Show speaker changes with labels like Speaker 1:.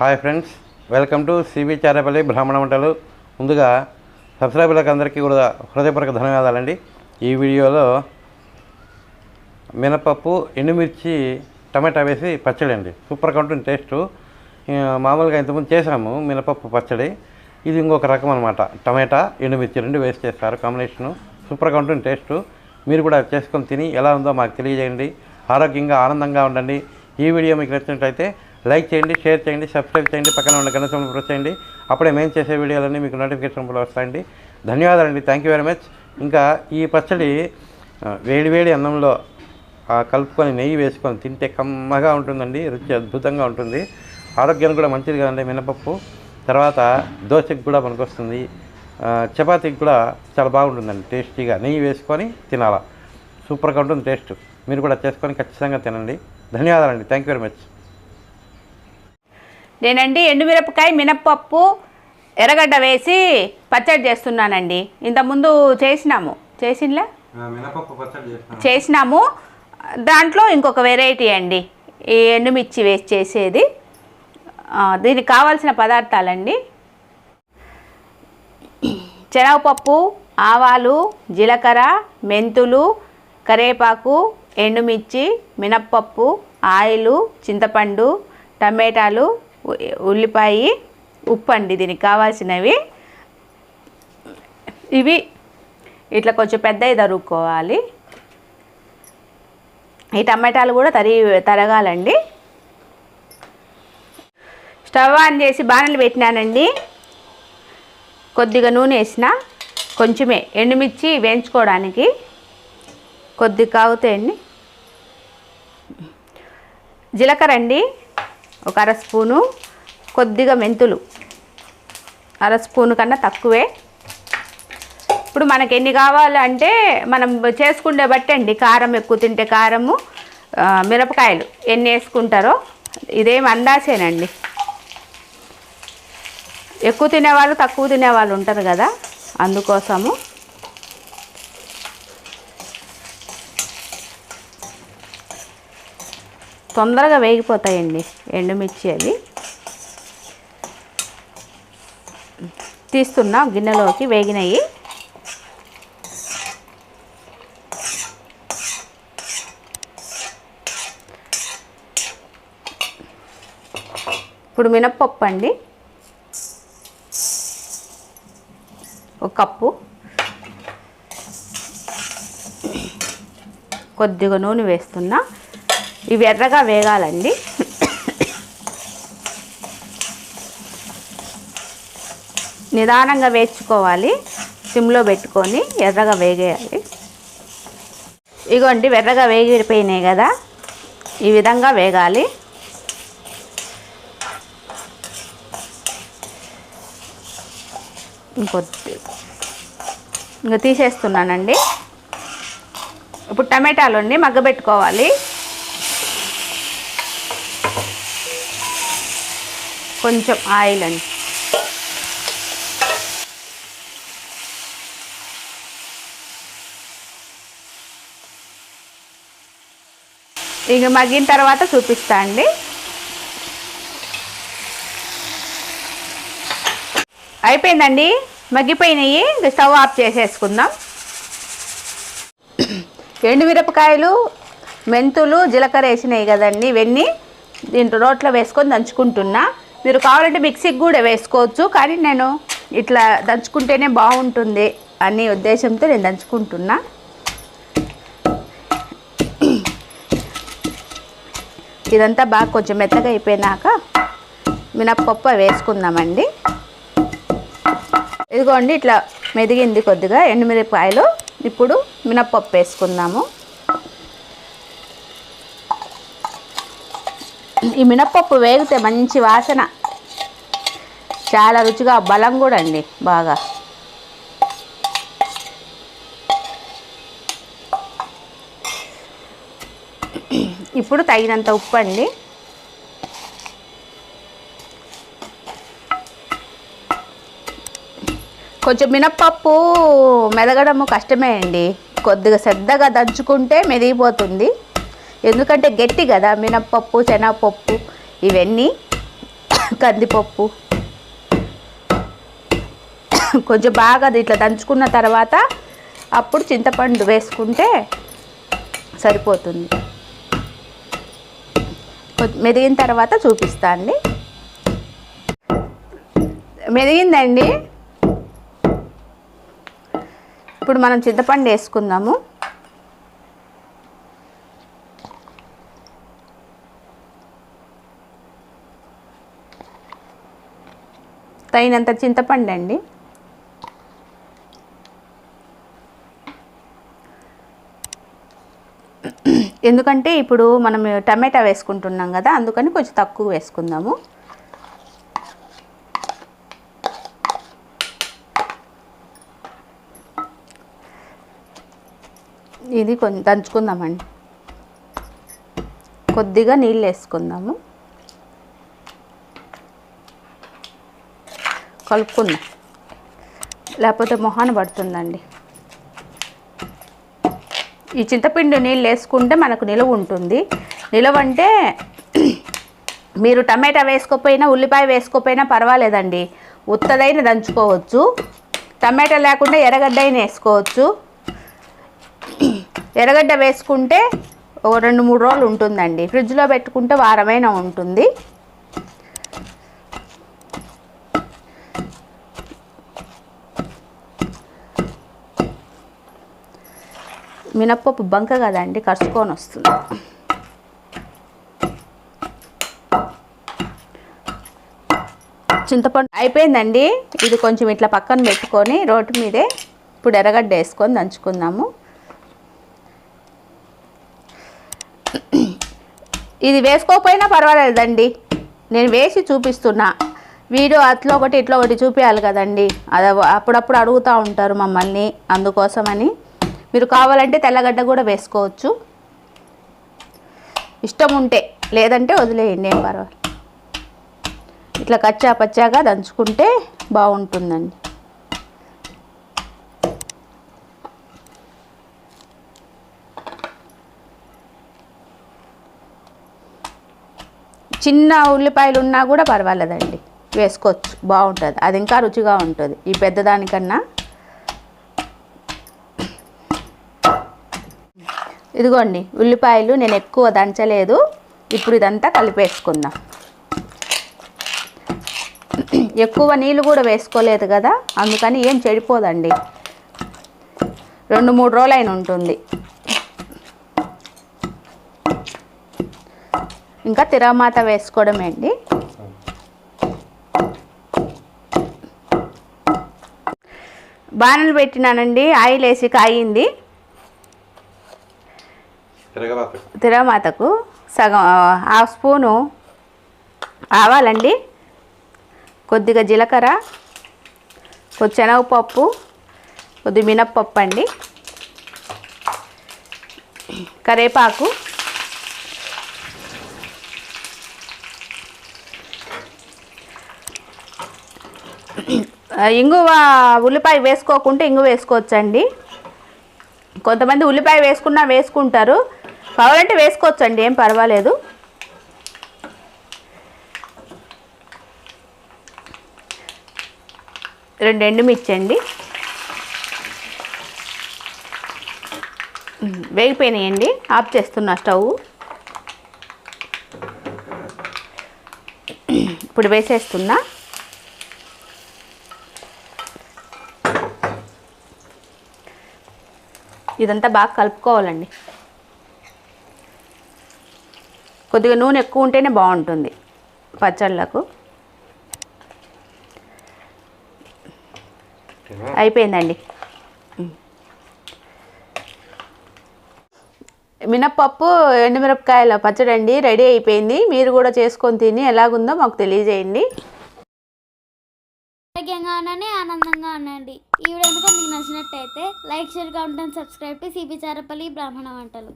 Speaker 1: Hi friends welcome to CB Charepalli బ్రాహ్మణ వంటలు. ముందుగా సబ్స్క్రైబర్లకు అందరికీ కూడా హృదయపూర్వక ధన్యవాదాలండి. ఈ వీడియోలో మినపప్పు ఎండుమిర్చి టమాటా వేసి పచ్చడి అండి. సూపర్గా ఉంటుంది టేస్ట్. మామూలుగా ఇంతకుముందు చేసాము మినపప్పు పచ్చడి. ఇది ఇంకొక రకం అనమాట టమాటా ఎండుమిర్చి రెండు వేసి చేస్తారు కాంబినేషను. సూపర్గా ఉంటుంది టేస్ట్. మీరు కూడా చేసుకొని తిని ఎలా ఉందో మాకు తెలియజేయండి. ఆరోగ్యంగా ఆనందంగా ఉండండి. ఈ వీడియో మీకు నచ్చినట్లయితే లైక్ చేయండి షేర్ చేయండి సబ్స్క్రైబ్ చేయండి పక్కన ఉన్న గణ సింబల్ ప్రెస్ చేయండి. అప్పుడే మేము చేసే వీడియోలన్నీ మీకు నోటిఫికేషన్ కూడా వస్తాయండి. ధన్యవాదాలండి థ్యాంక్ యూ వెరీ మచ్ ఇంకా ఈ పచ్చడి వేడి వేడి అన్నంలో కలుపుకొని నెయ్యి వేసుకొని తింటే కమ్మగా ఉంటుందండి రుచి అద్భుతంగా ఉంటుంది. ఆరోగ్యానికి కూడా మంచిది కదండి మినపప్పు. తర్వాత దోశకి కూడా పనికొస్తుంది ఆ, చపాతీకి కూడా చాలా బాగుంటుందండి టేస్టీగా నెయ్యి వేసుకొని తినాలా. సూపర్గా ఉంటుంది టేస్ట్. మీరు కూడా చేసుకొని ఖచ్చితంగా తినండి. ధన్యవాదాలండి థ్యాంక్ యూ వెరీ మచ్
Speaker 2: నేనండి ఎండుమిరపకాయ మినప్పప్పు ఎర్రగడ్డ వేసి పచ్చడి చేస్తున్నానండి. ఇంతకుముందు చేసినాము.
Speaker 1: చేస్తాను
Speaker 2: చేసినాము. దాంట్లో ఇంకొక వెరైటీ అండి. ఈ ఎండుమిర్చి వేసి చేసేది. దీనికి కావాల్సిన పదార్థాలండి. శనగపప్పు ఆవాలు జీలకర్ర మెంతులు కరేపాకు ఎండుమిర్చి మినప్పప్పు ఆయిలు చింతపండు టమాటాలు ఉల్లిపాయ ఉప్పు అండి దీనికి కావాల్సినవి. ఇవి ఇట్లా కొంచెం పెద్దవి తరుక్కోవాలి. ఈ టమాటాలు కూడా తరి తరగాలండి. స్టవ్ ఆన్ చేసి బాణలు పెట్టినానండి. కొద్దిగా నూనె వేసిన కొంచెమే ఎండుమిర్చి వేయించుకోవడానికి కొద్దిగా కాగుతాయండి. జీలకర్ర అండి. ఒక అర స్పూను కొద్దిగా మెంతులు. అర స్పూను కన్నా తక్కువే. ఇప్పుడు మనకి ఎన్ని కావాలంటే మనం చేసుకుండే బట్టి అండి కారం ఎక్కువ తింటే కారము మిరపకాయలు ఎన్ని వేసుకుంటారో. ఇదేం అందాసేనండి ఎక్కువ తినేవాళ్ళు తక్కువ తినేవాళ్ళు ఉంటారు కదా అందుకోసము తొందరగా వేగిపోతాయండి ఎండుమిర్చి అవి. తీస్తున్నా గిన్నెలోకి వేగినాయి. ఇప్పుడు మినప్పప్పు అండి. ఒక కప్పు. కొద్దిగా నూనె వేస్తున్నా. ఇవి ఎర్రగా వేగాలండి. నిదానంగా వేయించుకోవాలి. సిమ్లో పెట్టుకొని ఎర్రగా వేగేయాలి. ఇగోండి ఎర్రగా వేగిపోయినాయి కదా. ఈ విధంగా వేగాలి. ఇంకొద్ది. ఇంకా తీసేస్తున్నానండి. ఇప్పుడు టమాటాలు అండి మగ్గబెట్టుకోవాలి. కొంచెం ఆయిల్ అండి. ఇక మగ్గిన తర్వాత చూపిస్తా అండి. అయిపోయిందండి? మగ్గిపోయినాయి. స్టవ్ ఆఫ్ చేసేసుకుందాం. ఎండుమిరపకాయలు మెంతులు జీలకర్ర వేసినాయి కదండి. ఇవన్నీ దీంట్లో రోట్లో వేసుకొని దంచుకుంటున్నా. మీరు కావాలంటే మిక్సీకి కూడా వేసుకోవచ్చు కానీ నేను ఇట్లా దంచుకుంటేనే బాగుంటుంది అనే ఉద్దేశంతో నేను దంచుకుంటున్నా. ఇదంతా బాగా కొంచెం మెత్తగా అయిపోయినాక మినప్పప్పు వేసుకుందామండి. ఇదిగోండి ఇట్లా మెదిగింది కొద్దిగా ఎండుమిరపకాయలు. ఇప్పుడు మినప్పప్పు వేసుకుందాము. ఈ మినప్పప్పు వేగితే మంచి వాసన చాలా రుచిగా బలం కూడా అండి బాగా. ఇప్పుడు తగినంత ఉప్పు అండి. కొంచెం మినప్పప్పు మెదగడము కష్టమే అండి. కొద్దిగా శ్రద్ధగా దంచుకుంటే మెదిగిపోతుంది. ఎందుకంటే గట్టి కదా మినప్పప్పు శనగపప్పు ఇవన్నీ. కందిపప్పు. కొంచెం బాగా అది ఇట్లా దంచుకున్న తర్వాత అప్పుడు చింతపండు వేసుకుంటే సరిపోతుంది. మెదిగిన తర్వాత చూపిస్తా అండి. మెదిగిందండి. ఇప్పుడు మనం చింతపండు వేసుకుందాము. తగినంత చింతపండు అండి ఎందుకంటే ఇప్పుడు మనం టమాటా వేసుకుంటున్నాం కదా అందుకని కొంచెం తక్కువ వేసుకుందాము. ఇది కొంచెం దంచుకుందామండి. కొద్దిగా నీళ్ళు వేసుకుందాము. కలుపుకుందాం. లేకపోతే మొహాన పడుతుందండి. ఈ చింతపిండి నీళ్ళు వేసుకుంటే మనకు నిలవ ఉంటుంది. నిలవ అంటే మీరు టమాటా వేసుకోకపోయినా ఉల్లిపాయ వేసుకోకపోయినా పర్వాలేదండి. ఉత్తదైన దంచుకోవచ్చు. టమాటా లేకుండా ఎర్రగడ్డ అయినా వేసుకోవచ్చు. ఎర్రగడ్డ వేసుకుంటే ఒక రెండు మూడు రోజులు ఉంటుందండి. ఫ్రిడ్జ్లో పెట్టుకుంటే వారమైనా ఉంటుంది. మినప్పప్పు బంక కదండి కరుచుకొని వస్తుంది. చింతపండు అయిపోయిందండి. ఇది కొంచెం ఇట్లా పక్కన పెట్టుకొని రోటి మీదే ఇప్పుడు ఎర్రగడ్డ వేసుకొని దంచుకుందాము. ఇది వేసుకోకపోయినా పర్వాలేదండి. నేను వేసి చూపిస్తున్నా. వీడియో అట్లా ఒకటి ఇట్లా ఒకటి చూపించాలి కదండి. అది అప్పుడప్పుడు అడుగుతూ ఉంటారు మమ్మల్ని అందుకోసమని. మీరు కావాలంటే తెల్లగడ్డ కూడా వేసుకోవచ్చు. ఇష్టం ఉంటే లేదంటే వదిలేయండి ఏం పర్వాలేదు. ఇట్లా కచ్చా పచ్చాగా దంచుకుంటే బాగుంటుందండి. చిన్న ఉల్లిపాయలు ఉన్నా కూడా పర్వాలేదండి. వేసుకోవచ్చు బాగుంటుంది. అది ఇంకా రుచిగా ఉంటుంది. ఈ పెద్దదానికన్నా ఇదిగోండి ఉల్లిపాయలు నేను ఎక్కువ దంచలేదు. ఇప్పుడు ఇదంతా కలిపేసుకుందాం. ఎక్కువ నీళ్ళు కూడా వేసుకోలేదు కదా అందుకని ఏం చెడిపోదండి. రెండు మూడు రోజులు అయిన ఉంటుంది. ఇంకా తిరమాత వేసుకోవడమే అండి బాణలు పెట్టినానండి ఆయిల్ వేసి కాయింది. తిరగమాతకు సగం హాఫ్ స్పూను ఆవాలండి. కొద్దిగా జీలకర్ర కొద్ది శనగపప్పు కొద్ది మినప్పప్పు అండి కరేపాకు ఇంగువ ఉల్లిపాయ వేసుకోకుంటే ఇంగు వేసుకోవచ్చండి. కొంతమంది ఉల్లిపాయ వేసుకున్నా వేసుకుంటారు. కావాలంటే వేసుకోవచ్చండి ఏం పర్వాలేదు. రెండు ఎండుమిర్చి అండి వేగిపోయినాయండి ఆఫ్ చేస్తున్నా స్టవ్. ఇప్పుడు వేసేస్తున్నా. ఇదంతా బాగా కలుపుకోవాలండి. కొద్దిగా నూనె ఎక్కువ ఉంటేనే బాగుంటుంది పచ్చళ్ళకు. అయిపోయిందండి. మినప్పప్పు ఎండుమిరపకాయల పచ్చడి అండి రెడీ అయిపోయింది. మీరు కూడా చేసుకొని తిని ఎలాగుందో మాకు తెలియజేయండి.
Speaker 3: ఆరోగ్యంగా ఆనందంగా ఉండండి. ఈ వీడియో మీకు నచ్చినట్టయితే like share comment and subscribe to CP Charapalli బ్రాహ్మణ వంటలు.